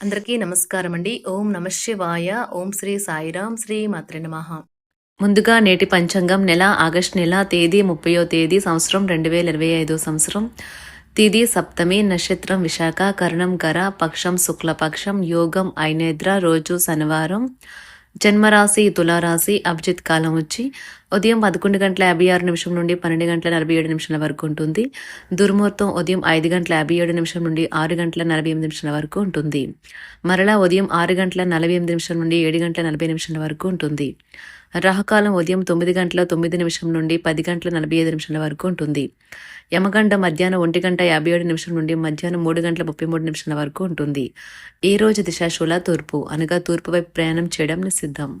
అందరికీ నమస్కారం అండి ఓం నమ శివాయ. ఓం శ్రీ సాయిరాం శ్రీ మాత్ర నమః. ముందుగా నేటి పంచాంగం నెల ఆగస్టు నెల తేదీ ముప్పయో తేదీ సంవత్సరం రెండు వేల ఇరవై ఐదో సంవత్సరం. తిది సప్తమి నక్షత్రం విశాఖ కరణం కర పక్షం శుక్లపక్షం యోగం ఐనేద్ర రోజు శనివారం. జన్మరాశి తులారాశి అభిజిత్ కాలం వచ్చి ఉదయం పదకొండు గంటల యాభై ఆరు నిమిషం నుండి పన్నెండు గంటల నలభై ఏడు నిమిషాల వరకు ఉంటుంది. దుర్ముహూర్తం ఉదయం ఐదు గంటల యాభై ఏడు నిమిషం నుండి ఆరు గంటల నలభై ఎనిమిది నిమిషాల వరకు ఉంటుంది. మరలా ఉదయం ఆరు గంటల నలభై ఎనిమిది నిమిషం నుండి ఏడు గంటల నలభై నిమిషాల వరకు ఉంటుంది. రాహుకాలం ఉదయం తొమ్మిది గంటల తొమ్మిది నిమిషం నుండి పది గంటల నలభై ఐదు నిమిషాల వరకు ఉంటుంది. యమగండ మధ్యాహ్నం ఒంటి గంట యాభై ఏడు నిమిషం నుండి మధ్యాహ్నం మూడు గంటల ముప్పై మూడు నిమిషాల వరకు ఉంటుంది. ఈ రోజు దిశాశూల తూర్పు అనగా తూర్పు వైపు ప్రయాణం చేయడం నిషిద్ధం.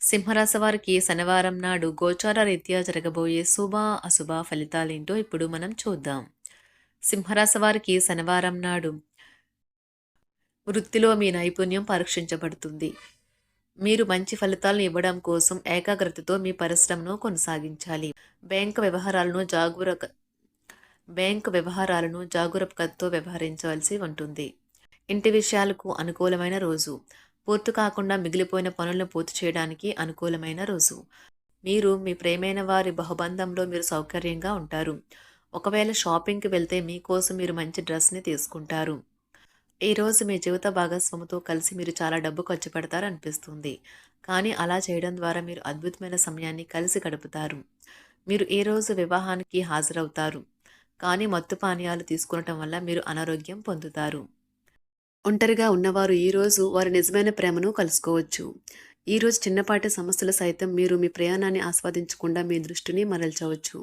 సింహరాశి వారికి శనివారం నాడు గోచార రీత్యా జరగబోయే శుభ అశుభ ఫలితాలేంటో ఇప్పుడు మనం చూద్దాం. సింహరాశి వారికి శనివారం నాడు వృత్తిలో మీ నైపుణ్యం పరీక్షించబడుతుంది. మీరు మంచి ఫలితాలను ఇవ్వడం కోసం ఏకాగ్రతతో మీ పరిశ్రమను కొనసాగించాలి. బ్యాంక్ వ్యవహారాలను జాగరూక బ్యాంకు వ్యవహారాలను జాగరూకతతో వ్యవహరించవలసి ఉంటుంది. ఇంటి విషయాలకు అనుకూలమైన రోజు. పూర్తి కాకుండా మిగిలిపోయిన పనులను పూర్తి చేయడానికి అనుకూలమైన రోజు. మీరు మీ ప్రేమైన వారి బహుబంధంలో మీరు సౌకర్యంగా ఉంటారు. ఒకవేళ షాపింగ్కి వెళ్తే మీకోసం మీరు మంచి డ్రెస్ని తీసుకుంటారు. ఈరోజు మీ జీవిత భాగస్వామితో కలిసి మీరు చాలా డబ్బు ఖర్చు పెడతారనిపిస్తుంది. కానీ అలా చేయడం ద్వారా మీరు అద్భుతమైన సమయాన్ని కలిసి గడుపుతారు. మీరు ఈ రోజు వివాహానికి హాజరవుతారు. కానీ మత్తు పానీయాలు తీసుకునటం వల్ల మీరు అనారోగ్యం పొందుతారు. ఒంటరిగా ఉన్నవారు ఈరోజు వారి నిజమైన ప్రేమను కలుసుకోవచ్చు. ఈరోజు చిన్నపాటి సమస్యలు సైతం మీరు మీ ప్రయాణాన్ని ఆస్వాదించకుండా మీ దృష్టిని మరల్చవచ్చు.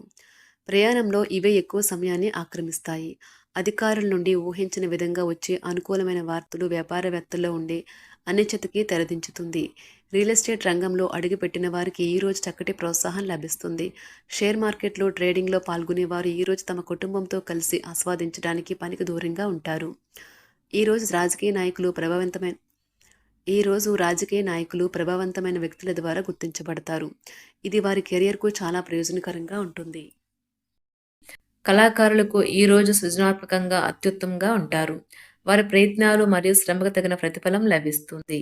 ప్రయాణంలో ఇవే ఎక్కువ సమయాన్ని ఆక్రమిస్తాయి. అధికారుల నుండి ఊహించిన విధంగా వచ్చే అనుకూలమైన వార్తలు వ్యాపారవేత్తల్లో ఉండే అనిశ్చితకి తెరదించుతుంది. రియల్ ఎస్టేట్ రంగంలో అడుగుపెట్టిన వారికి ఈరోజు చక్కటి ప్రోత్సాహం లభిస్తుంది. షేర్ మార్కెట్లో ట్రేడింగ్లో పాల్గొనేవారు ఈరోజు తమ కుటుంబంతో కలిసి ఆస్వాదించడానికి పనికి దూరంగా ఉంటారు. ఈరోజు రాజకీయ నాయకులు ప్రభావవంతమైన ఈరోజు రాజకీయ నాయకులు ప్రభావవంతమైన వ్యక్తుల ద్వారా గుర్తించబడతారు. ఇది వారి కెరియర్కు చాలా ప్రయోజనకరంగా ఉంటుంది. కళాకారులకు ఈరోజు సృజనాత్మకంగా అత్యుత్తమంగా ఉంటారు. వారి ప్రయత్నాలు మరియు శ్రమకు తగిన ప్రతిఫలం లభిస్తుంది.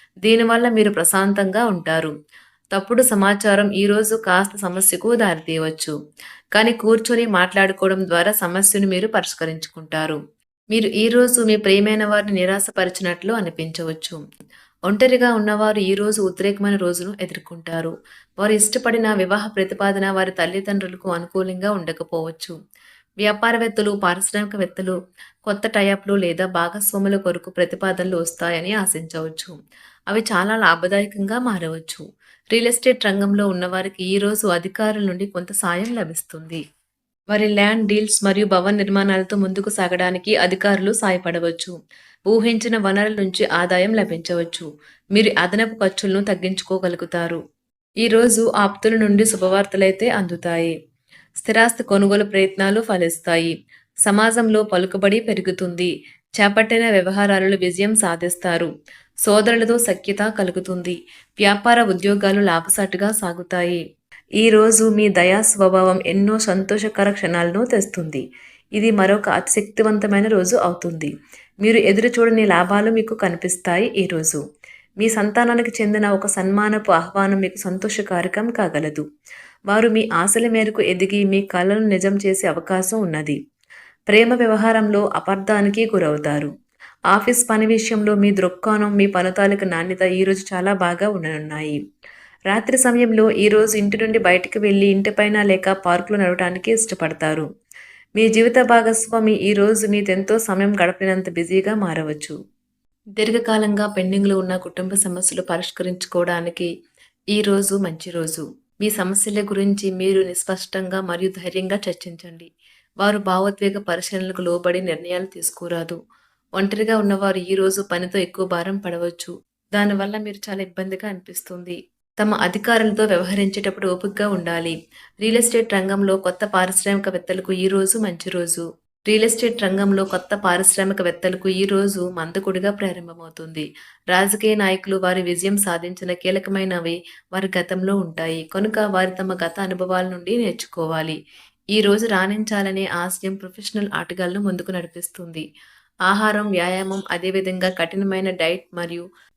దీనివల్ల మీరు ప్రశాంతంగా ఉంటారు. తప్పుడు సమాచారం ఈరోజు కాస్త సమస్యకు దారితీయవచ్చు. కానీ కూర్చొని మాట్లాడుకోవడం ద్వారా సమస్యను మీరు పరిష్కరించుకుంటారు. మీరు ఈరోజు మీ ప్రియమైన వారిని నిరాశపరిచినట్లు అనిపించవచ్చు. ఒంటరిగా ఉన్నవారు ఈరోజు ఉద్రేకమైన రోజును ఎదుర్కొంటారు. వారు ఇష్టపడిన వివాహ ప్రతిపాదన వారి తల్లిదండ్రులకు అనుకూలంగా ఉండకపోవచ్చు. వ్యాపారవేత్తలు పారిశ్రామికవేత్తలు కొత్త టైఅప్లు లేదా భాగస్వాముల కొరకు ప్రతిపాదనలు వస్తాయని ఆశించవచ్చు. అవి చాలా లాభదాయకంగా మారవచ్చు. రియల్ ఎస్టేట్ రంగంలో ఉన్నవారికి ఈరోజు అధికారుల నుండి కొంత సాయం లభిస్తుంది. వారి ల్యాండ్ డీల్స్ మరియు భవన నిర్మాణాలతో ముందుకు సాగడానికి అధికారులు సాయపడవచ్చు. ఊహించిన వనరుల నుంచి ఆదాయం లభించవచ్చు. మీరు అదనపు ఖర్చులను తగ్గించుకోగలుగుతారు. ఈరోజు ఆప్తుల నుండి శుభవార్తలైతే అందుతాయి. స్థిరాస్తి కొనుగోలు ప్రయత్నాలు ఫలిస్తాయి. సమాజంలో పలుకుబడి పెరుగుతుంది. చేపట్టిన వ్యవహారాలలో విజయం సాధిస్తారు. సోదరులతో సఖ్యత కలుగుతుంది. వ్యాపార ఉద్యోగాలు లాభసాటుగా సాగుతాయి. ఈ రోజు మీ దయా స్వభావం ఎన్నో సంతోషకర క్షణాలను తెస్తుంది. ఇది మరొక అతిశక్తివంతమైన రోజు అవుతుంది. మీరు ఎదురు చూడని లాభాలు మీకు కనిపిస్తాయి ఈరోజు మీ సంతానానికి చెందిన ఒక సన్మానపు ఆహ్వానం మీకు సంతోషకారకం కాగలదు. వారు మీ ఆశల మేరకు ఎదిగి మీ కళలను నిజం చేసే అవకాశం ఉన్నది. ప్రేమ వ్యవహారంలో అపార్థానికి గురవుతారు. ఆఫీస్ పని విషయంలో మీ దృక్కోణం మీ పనుతాలకు నాణ్యత ఈరోజు చాలా బాగా ఉండనున్నాయి రాత్రి సమయంలో ఈరోజు ఇంటి నుండి బయటకు వెళ్ళి ఇంటిపైన లేక పార్కులో నడవడానికి ఇష్టపడతారు. మీ జీవిత భాగస్వామి ఈరోజు మీదెంతో సమయం గడపినంత బిజీగా మారవచ్చు. దీర్ఘకాలంగా పెండింగ్లో ఉన్న కుటుంబ సమస్యలు పరిష్కరించుకోవడానికి ఈ రోజు మంచి రోజు. మీ సమస్యల గురించి మీరు నిస్పష్టంగా మరియు ధైర్యంగా చర్చించండి. వారు భావోద్వేగ పరిశీలనలకు లోబడి నిర్ణయాలు తీసుకోరాదు. ఒంటరిగా ఉన్నవారు ఈ రోజు పనితో ఎక్కువ భారం పడవచ్చు. దానివల్ల మీరు చాలా ఇబ్బందిగా అనిపిస్తుంది. తమ అధికారులతో వ్యవహరించేటప్పుడు ఓపికగా ఉండాలి. రియల్ ఎస్టేట్ రంగంలో కొత్త పారిశ్రామికవేత్తలకు ఈ రోజు మంచి రోజు. రియల్ ఎస్టేట్ రంగంలో కొత్త పారిశ్రామికవేత్తలకు ఈ రోజు మందకుడిగా ప్రారంభమవుతుంది. రాజకీయ నాయకులు వారి విజయం సాధించిన కీలకమైనవి వారి గతంలో ఉంటాయి. కనుక వారి తమ గత అనుభవాల నుండి నేర్చుకోవాలి. ఈ రోజు రాణించాలనే ఆశయం ప్రొఫెషనల్ ఆటగాళ్ళను ముందుకు నడిపిస్తుంది. ఆహారం వ్యాయామం అదేవిధంగా కఠినమైన డైట్ మరియు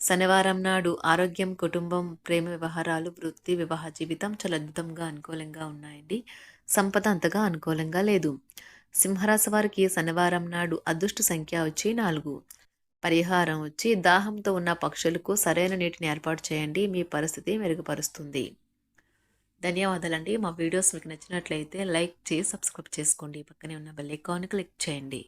శనివారం నాడు ఆరోగ్యం కుటుంబం ప్రేమ వ్యవహారాలు వృత్తి వివాహ జీవితం చాలా అద్భుతంగా అనుకూలంగా ఉన్నాయండి. సంపద అంతగా అనుకూలంగా లేదు. సింహరాశి వారికి శనివారం నాడు అదృష్ట సంఖ్య వచ్చి నాలుగు. పరిహారం వచ్చి దాహంతో ఉన్న పక్షులకు సరైన నీటిని ఏర్పాటు చేయండి. మీ పరిస్థితి మెరుగుపరుస్తుంది. ధన్యవాదాలండి. మా వీడియోస్ మీకు నచ్చినట్లయితే లైక్ చేసి సబ్స్క్రైబ్ చేసుకోండి. పక్కనే ఉన్న బెల్ ఐకాన్ క్లిక్ చేయండి.